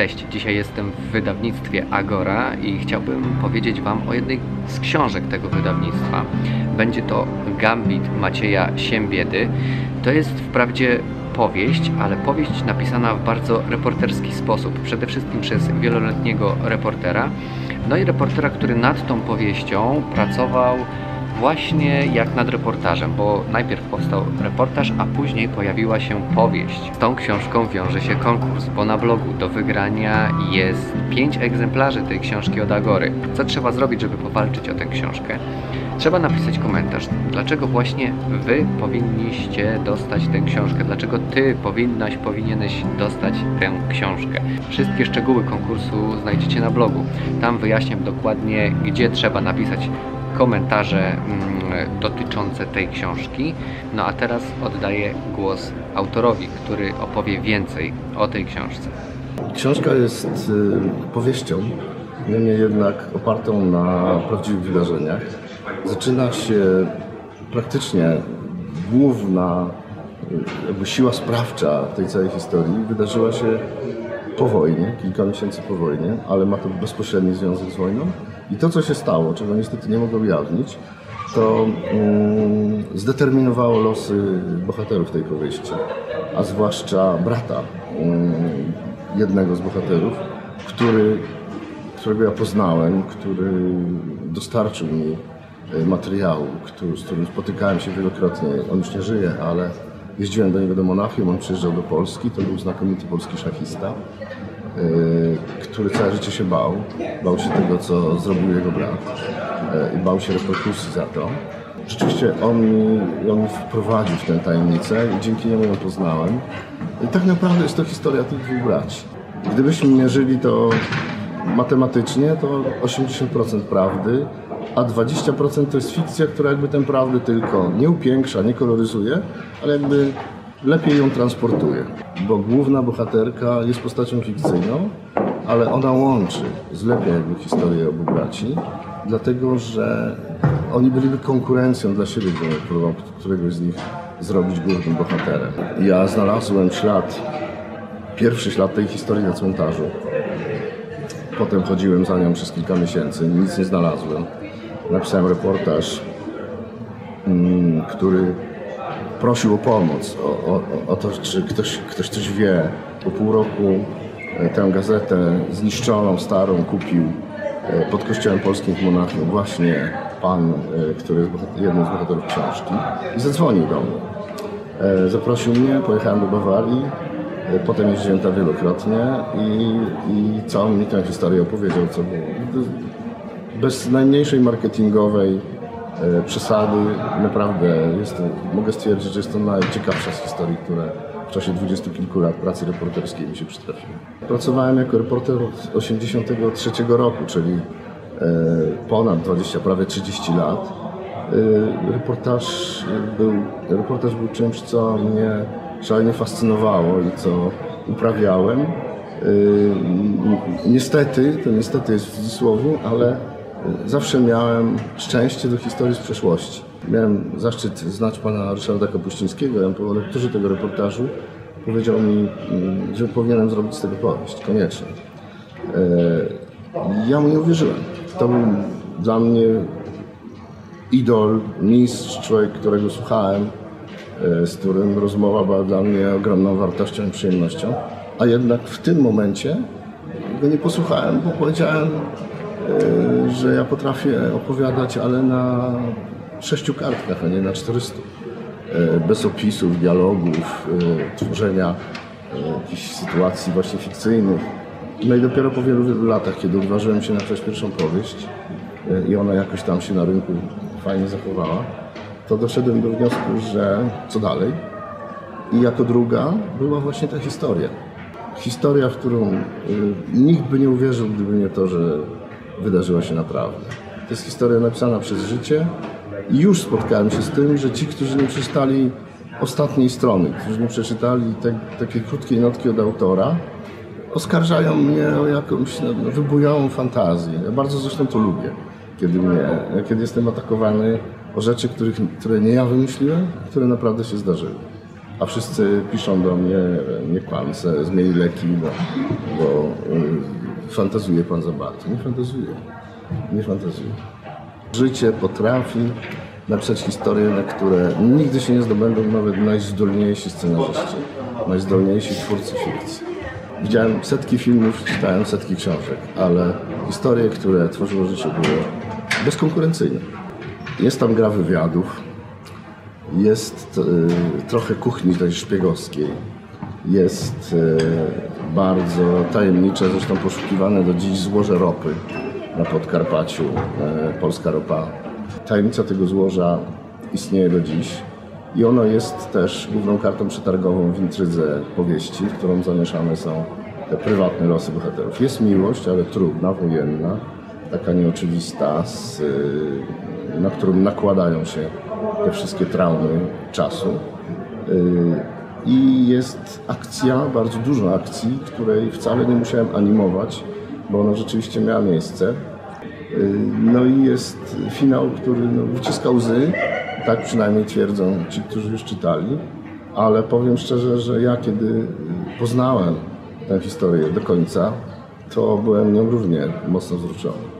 Cześć, dzisiaj jestem w wydawnictwie Agora i chciałbym powiedzieć Wam o jednej z książek tego wydawnictwa. Będzie to Gambit Macieja Siembiedy. To jest wprawdzie powieść, ale powieść napisana w bardzo reporterski sposób. Przede wszystkim przez wieloletniego reportera. No i reportera, który nad tą powieścią pracował właśnie jak nad reportażem, bo najpierw powstał reportaż, a później pojawiła się powieść. Tą książką wiąże się konkurs, bo na blogu do wygrania jest 5 egzemplarzy tej książki od Agory. Co trzeba zrobić, żeby powalczyć o tę książkę? Trzeba napisać komentarz, dlaczego właśnie Wy powinniście dostać tę książkę, dlaczego Ty powinnaś, powinieneś dostać tę książkę. Wszystkie szczegóły konkursu znajdziecie na blogu. Tam wyjaśniam dokładnie, gdzie trzeba napisać komentarze mm, dotyczące tej książki. No a teraz oddaję głos autorowi, który opowie więcej o tej książce. Książka jest y, powieścią, niemniej jednak opartą na prawdziwych wydarzeniach. Zaczyna się praktycznie główna y, jakby siła sprawcza tej całej historii wydarzyła się po wojnie, kilka miesięcy po wojnie, ale ma to bezpośredni związek z wojną. I to, co się stało, czego niestety nie mogę ujawnić, to mm, zdeterminowało losy bohaterów tej powieści, a zwłaszcza brata mm, jednego z bohaterów, który, którego ja poznałem, który dostarczył mi e, materiału, który, z którym spotykałem się wielokrotnie. On już nie żyje, ale jeździłem do niego do Monachium, on przyjeżdżał do Polski, to był znakomity polski szachista, który całe życie się bał. Bał się tego, co zrobił jego brat e, i bał się reperkusji za to. Rzeczywiście on on wprowadził w tę tajemnicę i dzięki niemu ją poznałem. I tak naprawdę jest to historia tych dwóch braci. Gdybyśmy mierzyli to matematycznie, to 80% prawdy, a 20% to jest fikcja, która jakby tę prawdę tylko nie upiększa, nie koloryzuje, ale jakby lepiej ją transportuje. Bo główna bohaterka jest postacią fikcyjną, ale ona łączy, zlepia jakby historię obu braci, dlatego że oni byliby konkurencją dla siebie, gdybym próbował któregoś z nich zrobić głównym bohaterem. Ja znalazłem ślad, pierwszy ślad tej historii na cmentarzu. Potem chodziłem za nią przez kilka miesięcy, nic nie znalazłem. Napisałem reportaż, mm, który prosił o pomoc, o, o, o to, czy ktoś, ktoś coś wie. Po pół roku e, tę gazetę zniszczoną, starą kupił e, pod kościołem polskim w Monachium właśnie pan, e, który jest jednym z bohaterów książki i zadzwonił do mnie. Zaprosił mnie, pojechałem do Bawarii, potem jeździłem tam wielokrotnie i, i całą mi tę historię opowiedział, co było. Bez najmniejszej marketingowej przesady, naprawdę jest to, mogę stwierdzić, że jest to najciekawsza z historii, które w czasie dwudziestu kilku lat pracy reporterskiej mi się przytrafiły. Pracowałem jako reporter od 83 roku, czyli e, ponad 20, prawie 30 lat. E, Reportaż był, reportaż był czymś, co mnie szalenie fascynowało i co uprawiałem. E, Niestety, to niestety jest w cudzysłowie, ale zawsze miałem szczęście do historii z przeszłości. Miałem zaszczyt znać pana Ryszarda Kapuścińskiego, on po lekturze tego reportażu powiedział mi, mm, że powinienem zrobić z tego powieść, koniecznie. E, Ja mu nie uwierzyłem. To był dla mnie idol, mistrz, człowiek, którego słuchałem, e, z którym rozmowa była dla mnie ogromną wartością i przyjemnością. A jednak w tym momencie go nie posłuchałem, bo powiedziałem, że ja potrafię opowiadać, ale na sześciu kartkach, a nie na 400. E, Bez opisów, dialogów, e, tworzenia e, jakichś sytuacji właśnie fikcyjnych. No i dopiero po wielu, wielu latach, kiedy odważyłem się napisać pierwszą powieść e, i ona jakoś tam się na rynku fajnie zachowała, to doszedłem do wniosku, że co dalej? I jako druga była właśnie ta historia. Historia, w którą nikt by nie uwierzył, gdyby nie to, że wydarzyła się naprawdę. To jest historia napisana przez życie i już spotkałem się z tym, że ci, którzy nie przeczytali ostatniej strony, którzy nie przeczytali te, takiej krótkiej notki od autora, oskarżają mnie o jakąś no, wybujałą fantazję. Ja bardzo zresztą to lubię, kiedy, mnie, kiedy jestem atakowany o rzeczy, których, które nie ja wymyśliłem, które naprawdę się zdarzyły. A wszyscy piszą do mnie, nie kłam, se- zmień leki, bo, bo fantazuje pan za bardzo. Nie fantazuje. Nie fantazuje. Życie potrafi napisać historie, na które nigdy się nie zdobędą nawet najzdolniejsi scenarzyści, najzdolniejsi twórcy fikcji. Widziałem setki filmów, czytałem setki książek, ale historie, które tworzyło życie, były bezkonkurencyjne. Jest tam gra wywiadów, jest e, trochę kuchni tej szpiegowskiej, jest e, bardzo tajemnicze, zresztą poszukiwane do dziś złoże ropy na Podkarpaciu, e, polska ropa. Tajemnica tego złoża istnieje do dziś i ono jest też główną kartą przetargową w intrydze powieści, w którą zamieszane są te prywatne losy bohaterów. Jest miłość, ale trudna, wojenna, taka nieoczywista, z, na którą nakładają się te wszystkie traumy czasu. Jest akcja, bardzo dużo akcji, której wcale nie musiałem animować, bo ona rzeczywiście miała miejsce. Y, No i jest finał, który no, wyciska łzy, tak przynajmniej twierdzą ci, którzy już czytali, ale powiem szczerze, że ja kiedy poznałem tę historię do końca, to byłem nią równie mocno wzruszony.